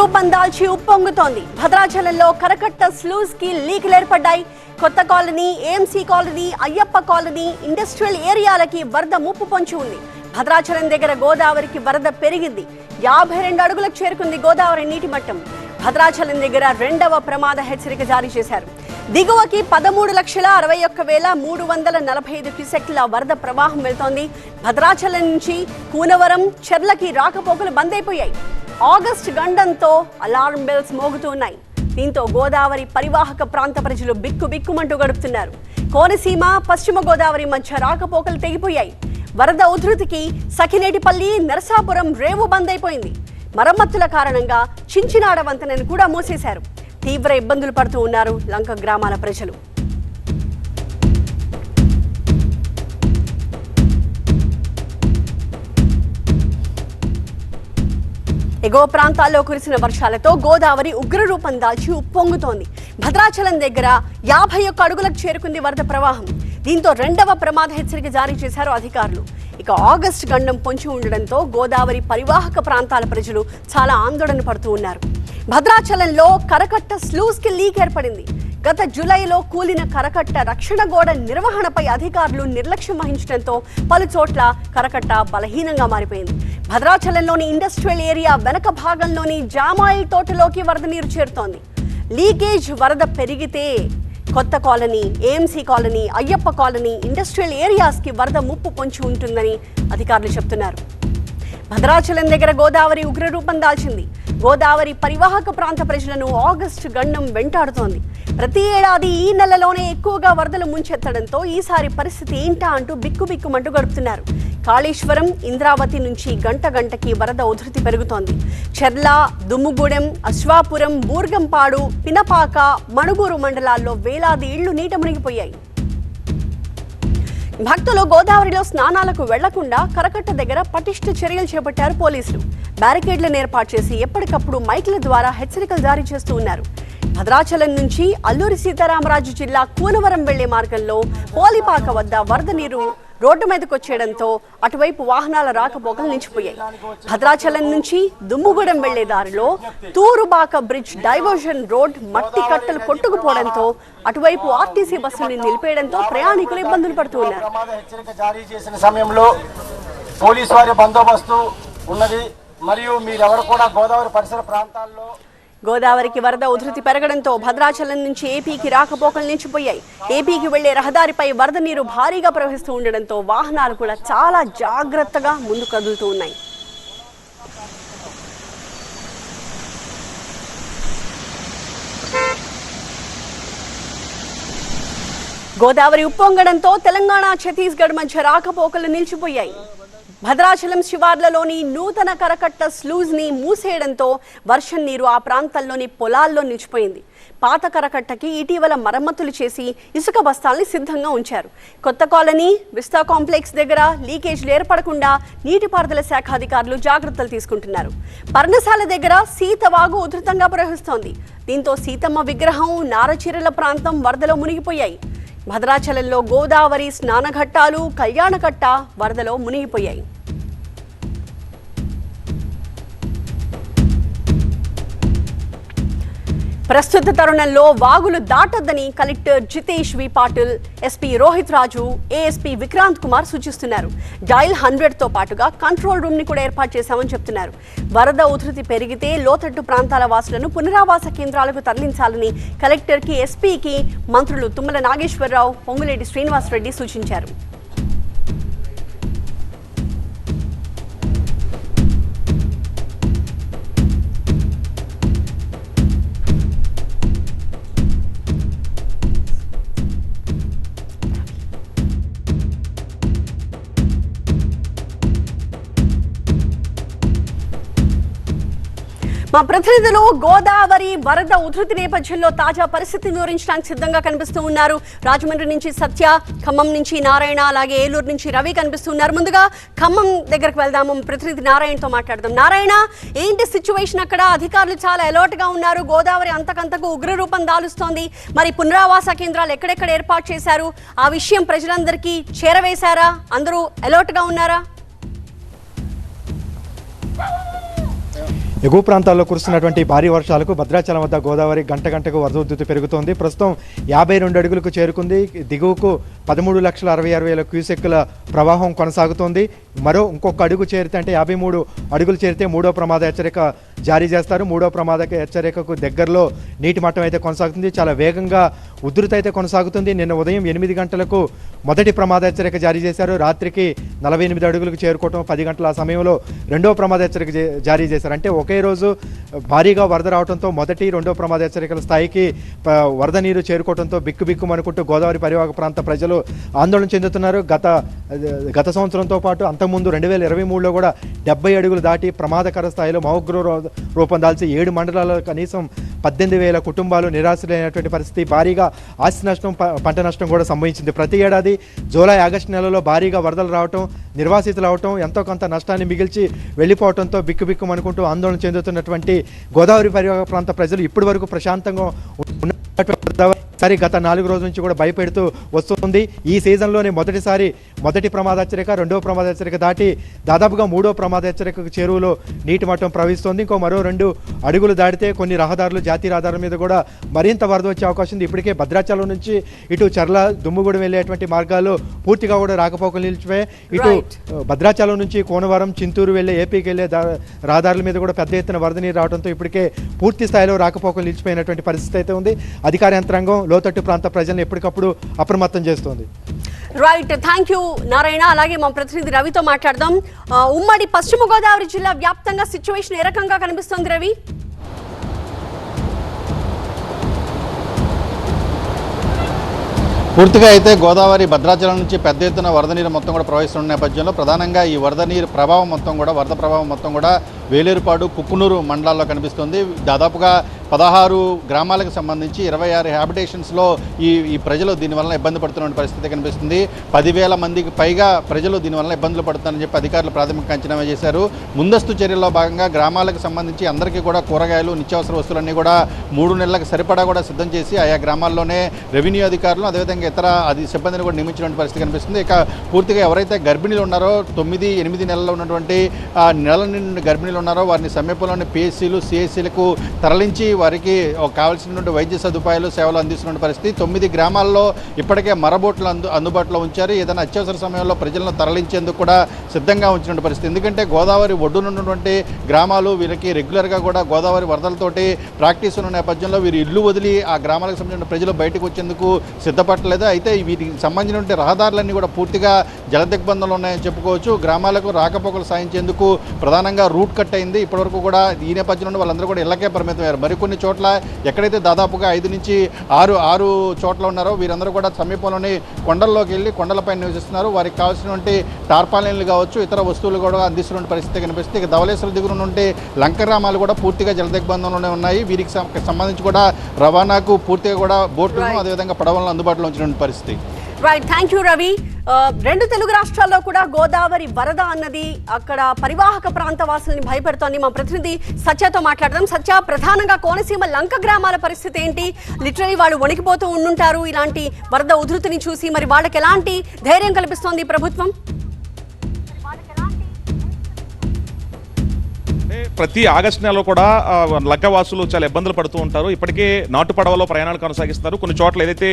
రూపం దాల్చి ఉప్పొంగుతోంది. భద్రాచలంలో కరకట్ట స్లూస్కి లీకులు ఏర్పడ్డాయి. కొత్త colony AMC colony Ayyappa colony industrial ఏరియాలకి వరద ముప్పు పొంచి ఉంది. భద్రాచలం దగ్గర గోదావరికి వరద పెరిగింది. యాభై రెండు అడుగులకు చేరుకుంది గోదావరి నీటి మట్టం. భద్రాచలం దగ్గర రెండవ ప్రమాద హెచ్చరిక జారీ చేశారు. దిగువకి పదమూడు లక్షల అరవై ఒక్క వేల మూడు వందల నలభై ఐదు క్యూసెక్ల వరద ప్రవాహం వెళ్తోంది. భద్రాచలం నుంచి కూనవరం చెర్లకి రాకపోకలు బంద్ అయిపోయాయి. ఆగస్ట్ గండంతో అలారం బెల్స్ మోగుతున్నాయి దీంతో గోదావరి పరివాహక ప్రాంత ప్రజలు బిక్కు బిక్కుమంటూ గడుపుతున్నారు. కోనసీమ పశ్చిమ గోదావరి మధ్య రాకపోకలు తెగిపోయాయి. వరద ఉధృతికి సఖినేటిపల్లి నరసాపురం రేవు బంద్ అయిపోయింది మరమ్మతుల కారణంగా చించినాడ వంతెనను కూడా మూసేశారు. తీవ్ర ఇబ్బందులు పడుతూ ఉన్నారు లంక గ్రామాల ప్రజలు. ఎగువ ప్రాంతాల్లో కురిసిన వర్షాలతో గోదావరి ఉగ్రరూపం దాల్చి ఉప్పొంగుతోంది. భద్రాచలం దగ్గర యాభై ఒక్క అడుగులకు చేరుకుంది వరద ప్రవాహం. దీంతో రెండవ ప్రమాద హెచ్చరిక జారీ చేశారు అధికారులు. ఇక ఆగస్టు గండం పొంచి ఉండడంతో గోదావరి పరివాహక ప్రాంతాల ప్రజలు చాలా ఆందోళన పడుతూ ఉన్నారు. భద్రాచలంలో కరకట్ట స్లూస్కి లీక్ ఏర్పడింది. గత జూలైలో కూలిన కరకట్ట రక్షణ గోడ నిర్వహణపై అధికారులు నిర్లక్ష్యం వహించడంతో పలు చోట్ల కరకట్ట బలహీనంగా మారిపోయింది. భద్రాచలంలోని ఇండస్ట్రియల్ ఏరియా వెనక భాగంలోని జామాయిల్ తోటలోకి వరద నీరు చేరుతోంది. లీకేజ్ వరద పెరిగితే కొత్త colony AMC colony Ayyappa colony industrial ఏరియాస్కి వరద ముప్పు పొంచి ఉంటుందని అధికారులు చెప్తున్నారు. భద్రాచలం దగ్గర గోదావరి ఉగ్రరూపం దాల్చింది. గోదావరి పరివాహక ప్రాంత ప్రజలను ఆగస్టు గండం వెంటాడుతోంది. ప్రతి ఏడాది ఈ నెలలోనే ఎక్కువగా వరదలు ముంచెత్తడంతో ఈసారి పరిస్థితి ఏంటా అంటూ బిక్కుబిక్కుమంటూ గడుపుతున్నారు. కాళేశ్వరం ఇంద్రావతి నుంచి గంట గంటకి వరద ఉధృతి పెరుగుతోంది. చెర్ల దుమ్ముగూడెం అశ్వాపురం బూర్గంపాడు పినపాక మణుగూరు మండలాల్లో వేలాది ఇళ్ళు నీట మునిగిపోయాయి. భక్తులు గోదావరిలో స్నానాలకు వెళ్ళకుండా కరకట్ట దగ్గర పటిష్ట చర్యలు చేపట్టారు పోలీసులు. బ్యారికేడ్లను ఏర్పాటు చేసి ఎప్పటికప్పుడు మైకుల ద్వారా హెచ్చరికలు జారీ చేస్తూ ఉన్నారు. భద్రాచలం నుంచి అల్లూరి సీతారామరాజు జిల్లా కూనవరం వెళ్ళే మార్గంలో పోలిపాక వద్ద వరద నీరు రోడ్డు మీదకు వచ్చేయడంతో అటువైపు వాహనాల రాకపోకలు నిలిచిపోయాయి. భద్రాచలం నుంచి దుమ్ముగూడెం వెళ్ళే దారిలో తూరుబాక బ్రిడ్జ్ డైవర్షన్ రోడ్ మట్టి కట్టలు కొట్టుకుపోవడంతో అటువైపు ఆర్టీసీ బస్సుల్ని నిలిపేయడంతో ప్రయాణికులు ఇబ్బందులు పడుతున్నారు జారీ చేసిన సమయంలో పోలీసు వారి బందోబస్తు ఉన్నది. మరియు మీరెవరు కూడా గోదావరి పరిసర ప్రాంతాల్లో గోదావరికి వరద ఉధృతి పెరగడంతో భద్రాచలం నుంచి ఏపీకి రాకపోకలు నిలిచిపోయాయి. ఏపీకి వెళ్ళే రహదారిపై వరద నీరు భారీగా ప్రవహిస్తూ ఉండడంతో వాహనాలు కూడా చాలా జాగ్రత్తగా ముందు కదులుతూ ఉన్నాయి. గోదావరి ఉప్పొంగడంతో తెలంగాణ ఛత్తీస్గఢ్ మధ్య రాకపోకలు నిలిచిపోయాయి. భద్రాచలం శివార్లలోని నూతన కరకట్ట స్లూజ్ని మూసేయడంతో వర్షం నీరు ఆ ప్రాంతంలోని పొలాల్లో నిలిచిపోయింది. పాత కరకట్టకి ఇటీవల మరమ్మతులు చేసి ఇసుక బస్తాల్ని సిద్ధంగా ఉంచారు. కొత్త కాలనీ విస్తా కాంప్లెక్స్ దగ్గర లీకేజ్లు ఏర్పడకుండా నీటిపారుదల శాఖ అధికారులు జాగ్రత్తలు తీసుకుంటున్నారు. పర్ణశాల దగ్గర సీతవాగు ఉధృతంగా ప్రవహిస్తోంది. దీంతో సీతమ్మ విగ్రహం నారచీరల ప్రాంతం వరదలో మునిగిపోయాయి. భద్రాచలంలో గోదావరి స్నానఘట్టాలు కళ్యాణకట్ట వరదలో మునిగిపోయాయి. ప్రస్తుత తరుణంలో వాగులు దాటొద్దని collector Jitesh V Patil SP Rohit Raju ASP Vikrant Kumar సూచిస్తున్నారు. డైల్ హండ్రెడ్తో పాటుగా కంట్రోల్ రూమ్ని కూడా ఏర్పాటు చేశామని చెప్తున్నారు. వరద ఉధృతి పెరిగితే లోతట్టు ప్రాంతాల వాసులను పునరావాస కేంద్రాలకు తరలించాలని కలెక్టర్కి ఎస్పీకి మంత్రులు తుమ్మల నాగేశ్వరరావు పొంగులేటి శ్రీనివాస్ రెడ్డి సూచించారు. మా ప్రతినిధులు గోదావరి వరద ఉధృతి నేపథ్యంలో తాజా పరిస్థితిని వివరించడానికి సిద్ధంగా కనిపిస్తూ ఉన్నారు. రాజమండ్రి నుంచి సత్య ఖమ్మం నుంచి నారాయణ అలాగే ఏలూరు నుంచి రవి కనిపిస్తున్నారు ముందుగా ఖమ్మం దగ్గరకు వెళ్దాము. ప్రతినిధి నారాయణతో మాట్లాడదాం. నారాయణ ఏంటి సిచ్యువేషన్ అక్కడ? అధికారులు చాలా అలర్ట్గా ఉన్నారు. గోదావరి అంతకంతకు ఉగ్రరూపం దాలుస్తోంది. మరి పునరావాస కేంద్రాలు ఎక్కడెక్కడ ఏర్పాటు చేశారు? ఆ విషయం ప్రజలందరికీ చేరవేశారా? అందరూ అలర్ట్గా ఉన్నారా? ఎగువ ప్రాంతాల్లో కురుస్తున్నటువంటి భారీ వర్షాలకు భద్రాచలం వద్ద గోదావరి గంట గంటకు వరద ఉధృతి పెరుగుతోంది. ప్రస్తుతం యాభై రెండు అడుగులకు చేరుకుంది. దిగువకు పదమూడు లక్షల అరవై ఆరు వేల క్యూసెక్కుల ప్రవాహం కొనసాగుతోంది. మరో ఇంకొక అడుగు చేరితే అంటే యాభై మూడు అడుగులు చేరితే మూడో ప్రమాద హెచ్చరిక జారీ చేస్తారు. మూడో ప్రమాద హెచ్చరికకు దగ్గరలో నీటి మట్టం అయితే కొనసాగుతుంది. చాలా వేగంగా ఉధృత అయితే కొనసాగుతుంది. నిన్న ఉదయం ఎనిమిది గంటలకు మొదటి ప్రమాద హెచ్చరిక జారీ చేశారు. రాత్రికి నలభై ఎనిమిది అడుగులకు చేరుకోవటం పది గంటల ఆ సమయంలో రెండో ప్రమాద హెచ్చరిక జారీ చేశారు. అంటే ఒకే రోజు భారీగా వరద రావడంతో మొదటి రెండో ప్రమాద హెచ్చరికల స్థాయికి వరద నీరు చేరుకోవడంతో బిక్కు బిక్కుమనుకుంటూ గోదావరి పరివాహక ప్రాంత ప్రజలు ఆందోళన చెందుతున్నారు. గత గత సంవత్సరంతో పాటు అంతకుముందు రెండు వేల ఇరవై మూడులో కూడా డెబ్బై అడుగులు దాటి ప్రమాదకర స్థాయిలో మౌగ్రో రూపం దాల్చి ఏడు మండలాల్లో కనీసం పద్దెనిమిది వేల కుటుంబాలు నిరాశలైనటువంటి పరిస్థితి. భారీగా ఆస్తి నష్టం ప- పంట నష్టం కూడా సంభవించింది. ప్రతి ఏడాది జూలై ఆగస్టు నెలలో భారీగా వరదలు రావటం నిర్వాసితులు అవటం ఎంతో కొంత నష్టాన్ని మిగిల్చి వెళ్ళిపోవడంతో బిక్కుబిక్కుమనుకుంటూ అనుకుంటూ ఆందోళన చెందుతున్నటువంటి గోదావరి పరివాహక ప్రాంత ప్రజలు ఇప్పటి వరకు ప్రశాంతంగా ఉన్నటువంటి సరి గత నాలుగు రోజుల నుంచి కూడా భయపెడుతూ వస్తుంది. ఈ సీజన్లోనే మొదటిసారి మొదటి ప్రమాద హెచ్చరిక రెండో ప్రమాద హెచ్చరిక దాటి దాదాపుగా మూడో ప్రమాద హెచ్చరిక చెరువులో నీటి మట్టం ప్రవహిస్తోంది. ఇంకో మరో రెండు అడుగులు దాటితే కొన్ని రహదారులు జాతీయ రహదారుల మీద కూడా మరింత వరద వచ్చే అవకాశం ఉంది. ఇప్పటికే భద్రాచలం నుంచి ఇటు చర్ల దుమ్ముగూడెం వెళ్ళేటువంటి మార్గాలు పూర్తిగా కూడా రాకపోకలు నిలిచిపోయాయి. ఇటు. భద్రాచలం నుంచి కోనవరం చింతూరు వెళ్ళే ఏపీకి వెళ్ళే దా- రహదారుల మీద కూడా పెద్ద ఎత్తున వరద నీరు రావడంతో ఇప్పటికే పూర్తి స్థాయిలో రాకపోకలు నిలిచిపోయినటువంటి పరిస్థితి అయితే ఉంది. అధికార యంత్రాంగం లోతట్టు ప్రాంత ప్రజలను ఎప్పటికప్పుడు అప్రమత్తం చేస్తోంది. Right thank you Narayana. అలాగే మా ప్రతినిధి రవితో మాట్లాడదాం. ఉమ్మడి పశ్చిమ గోదావరి జిల్లా వ్యాప్తంగా సిచ్యువేషన్ ఏ రకంగా కనిపిస్తోంది రవి? పూర్తిగా అయితే గోదావరి భద్రాచలం నుంచి పెద్ద ఎత్తున వరద నీరు మొత్తం కూడా ప్రవహిస్తున్న నేపథ్యంలో ప్రధానంగా ఈ వరద నీరు ప్రభావం మొత్తం కూడా వరద ప్రభావం మొత్తం కూడా వేలేరుపాడు కుక్కునూరు మండలాల్లో కనిపిస్తుంది. దాదాపుగా పదహారు గ్రామాలకు సంబంధించి ఇరవై ఆరు హ్యాబిటేషన్స్లో ఈ ఈ ప్రజలు దీనివల్ల ఇబ్బంది పడుతున్న పరిస్థితి కనిపిస్తుంది. పదివేల మందికి పైగా ప్రజలు దీనివల్ల ఇబ్బందులు పడుతున్నారని చెప్పి అధికారులు ప్రాథమిక అంచనా చేశారు ముందస్తు చర్యల్లో భాగంగా గ్రామాలకు సంబంధించి అందరికీ కూడా కూరగాయలు నిత్యావసర వస్తువులన్నీ కూడా మూడు నెలలకు సరిపడా కూడా సిద్ధం చేసి ఆయా గ్రామాల్లోనే రెవెన్యూ అధికారులు అదేవిధంగా ఇతర అది సిబ్బందిని కూడా నియమించిన పరిస్థితి కనిపిస్తుంది. ఇక పూర్తిగా ఎవరైతే గర్భిణీలు ఉన్నారో తొమ్మిది ఎనిమిది నెలల్లో ఉన్నటువంటి ఆ, నెలల నిండి గర్భిణీలు ఉన్నారో వారిని సమీపంలోని పిఎస్సీలు సిఎస్సీలకు తరలించి వారికి కావాల్సినటువంటి వైద్య సదుపాయాలు సేవలు అందిస్తున్న పరిస్థితి. తొమ్మిది గ్రామాల్లో ఇప్పటికే మరబోట్లు అందు అందుబాటులో ఉంచారు. ఏదైనా అత్యవసర సమయంలో ప్రజలను తరలించేందుకు కూడా సిద్ధంగా ఉంచిన పరిస్థితి. ఎందుకంటే గోదావరి ఒడ్డునున్నటువంటి గ్రామాలు వీరికి రెగ్యులర్గా కూడా గోదావరి వరదలతోటి ప్రాక్టీస్ ఉన్న నేపథ్యంలో వీరు ఇల్లు వదిలి ఆ గ్రామాలకు సంబంధించిన ప్రజలు బయటకు వచ్చేందుకు సిద్ధపడలేదు అయితే వీటికి సంబంధించినటువంటి రహదారులన్నీ కూడా పూర్తిగా జలదిగ్బంధంలో ఉన్నాయని చెప్పుకోవచ్చు. గ్రామాలకు రాకపోకలు సాధించేందుకు ప్రధానంగా రూట్ కట్ అయింది. ఇప్పటివరకు కూడా ఈ నేపథ్యంలో వాళ్ళందరూ కూడా ఇళ్ళకే పరిమితం అయ్యారు మరికొన్ని చోట్ల ఎక్కడైతే దాదాపుగా ఐదు నుంచి ఆరు ఆరు చోట్ల ఉన్నారో వీరందరూ కూడా సమీపంలోని కొండల్లోకి వెళ్ళి కొండలపై నివసిస్తున్నారు. వారికి కావాల్సినటువంటి టార్పాలిన్లు కావచ్చు ఇతర వస్తువులు కూడా అందిస్తున్న పరిస్థితి కనిపిస్తుంది. ఇక ధవళేశ్వర దిగున నుండి లంక గ్రామాలు కూడా పూర్తిగా జల దిగ్బంధంలోనే ఉన్నాయి. వీరికి సంబంధించి కూడా రవాణాకు పూర్తిగా కూడా బోట్లను. అదేవిధంగా పడవలను అందుబాటులో ఉంచిన పరిస్థితి. రైట్ థ్యాంక్ యూ రవి రెండు తెలుగు రాష్ట్రాల్లో కూడా గోదావరి వరద అన్నది అక్కడ పరివాహక ప్రాంత వాసులని భయపెడుతోంది. మా ప్రతినిధి సత్యతో మాట్లాడదాం. సత్య ప్రధానంగా కోనసీమ లంక గ్రామాల పరిస్థితి ఏంటి? లిటరలీ వాళ్ళు వణికిపోతూ ఉండుంటారు. ఇలాంటి వరద ఉధృతిని చూసి మరి వాళ్ళకి ఎలాంటి ధైర్యం కల్పిస్తోంది ప్రభుత్వం? ప్రతి ఆగస్టు నెలలో కూడా లగ్గవాసులు చాలా ఇబ్బందులు పడుతూ ఉంటారు. ఇప్పటికే నాటు పడవలో ప్రయాణాలు కొనసాగిస్తారు కొన్ని చోట్ల ఏదైతే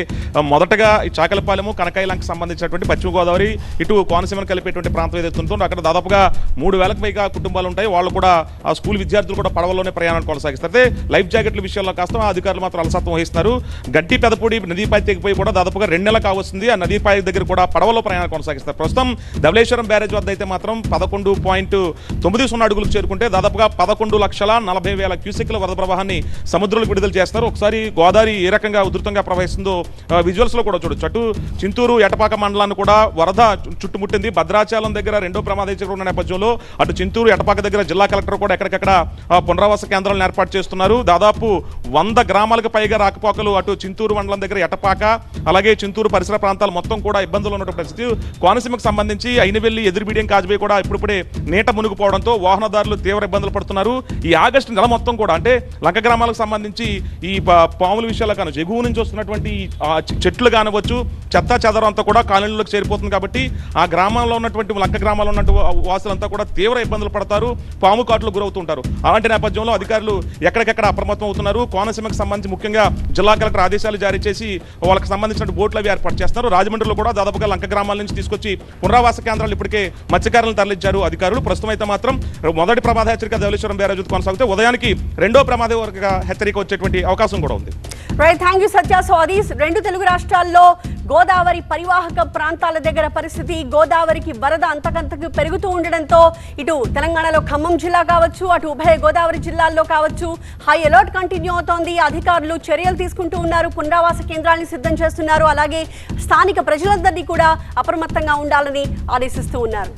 మొదటగా ఈ చాకలపాలెము కనకాయలంకి సంబంధించినటువంటి పశ్చిమ గోదావరి ఇటు కోనసీమను కలిపేటువంటి ప్రాంతం ఏదైతే ఉంటుందో అక్కడ దాదాపుగా మూడు వేలకు పైగా కుటుంబాలు ఉంటాయి. వాళ్ళు కూడా ఆ స్కూల్ విద్యార్థులు కూడా పడవలోనే ప్రయాణాలు కొనసాగిస్తారు. అయితే లైఫ్ జాకెట్ల విషయంలో కాస్త అధికారులు మాత్రం అలసత్వం వహిస్తున్నారు. గడ్డి పెదపూడి నదీపై తెగిపోయి కూడా దాదాపుగా రెండు నెలలు కావస్తుంది ఆ నదీపై దగ్గర కూడా పడవలో ప్రయాణాలు కొనసాగిస్తారు. ప్రస్తుతం ధవలేశ్వరం బ్యారేజ్ వద్ద అయితే మాత్రం పదకొండు పాయింట్ తొమ్మిది సున్నా అడుగులకు చేరుకుంటే దాదాపుగా పదకొండు లక్షల నలభై వేల క్యూసెక్ల వరద ప్రవాహాన్ని సముద్రంలో విడుదల చేస్తారు. ఒకసారి గోదావరి ఏ రకంగా ఉధృతంగా ప్రవహిస్తుందో విజువల్స్లో కూడా చూడొచ్చు. అటు చింతూరు ఎటపాక మండలాన్ని కూడా వరద చుట్టుముట్టింది. భద్రాచలం దగ్గర రెండో ప్రమాద హెచ్చరిక ఉన్న నేపథ్యంలో అటు చింతూరు ఎటపాక దగ్గర జిల్లా కలెక్టర్ కూడా ఎక్కడికక్కడ పునరావాస కేంద్రాలను ఏర్పాటు చేస్తున్నారు. దాదాపు వంద గ్రామాలకు పైగా రాకపోకలు అటు చింతూరు మండలం దగ్గర ఎటపాక అలాగే చింతూరు పరిసర ప్రాంతాలు మొత్తం కూడా ఇబ్బందులు ఉన్న పరిస్థితి. కోనసీమకు సంబంధించి అయినవెల్లి ఎదురుబీడియం కాజ్బే కూడా ఇప్పుడిప్పుడే నీట మునిగిపోవడంతో వాహనదారులు తీవ్ర ఇబ్బందులు పడుతున్నారు. ఈ ఆగస్టు నెల మొత్తం కూడా అంటే లంక గ్రామాలకు సంబంధించి ఈ పాముల విషయాలు కానొచ్చు ఎగువ నుంచి వస్తున్నటువంటి చెట్లు కానవచ్చు చెత్త చెదరం అంతా కూడా కాలనీలోకి చేరిపోతుంది కాబట్టి ఆ గ్రామంలో ఉన్నటువంటి లంక గ్రామాల్లో ఉన్నటువంటి వాసులంతా కూడా తీవ్ర ఇబ్బందులు పడతారు పాము కాట్లు గురవుతుంటారు. అలాంటి నేపథ్యంలో అధికారులు ఎక్కడికెక్కడ అప్రమత్తం అవుతున్నారు. కోనసీమకు సంబంధించి ముఖ్యంగా జిల్లా కలెక్టర్ ఆదేశాలు జారీ చేసి వాళ్ళకి సంబంధించిన బోట్లు అవి ఏర్పాటు చేస్తారు రాజమండ్రిలో కూడా దాదాపుగా లంక గ్రామాల నుంచి తీసుకొచ్చి పునరావాస కేంద్రాలు ఇప్పటికే మత్స్యకారులను తరలించారు అధికారులు. ప్రస్తుతం అయితే మాత్రం మొదటి ప్రమాద హెచ్చరిక కాళేశ్వరం బ్యారేజ్ కొనసాగితే ఉదయానికి రెండో ప్రమాద హెచ్చరిక వచ్చేటువంటి అవకాశం కూడా ఉంది. Right thank you Satya so అది రెండు తెలుగు రాష్ట్రాల్లో గోదావరి పరివాహక ప్రాంతాల దగ్గర పరిస్థితి గోదావరికి వరద అంతకంతకు పెరుగుతూ ఉండడంతో ఇటు తెలంగాణలో ఖమ్మం జిల్లా కావచ్చు అటు ఉభయ గోదావరి జిల్లాల్లో కావచ్చు హై అలర్ట్ కంటిన్యూ అవుతోంది. అధికారులు చర్యలు తీసుకుంటూ ఉన్నారు పునరావాస కేంద్రాన్ని సిద్ధం చేస్తున్నారు. అలాగే స్థానిక ప్రజలందరినీ కూడా అప్రమత్తంగా ఉండాలని ఆదేశిస్తూ ఉన్నారు.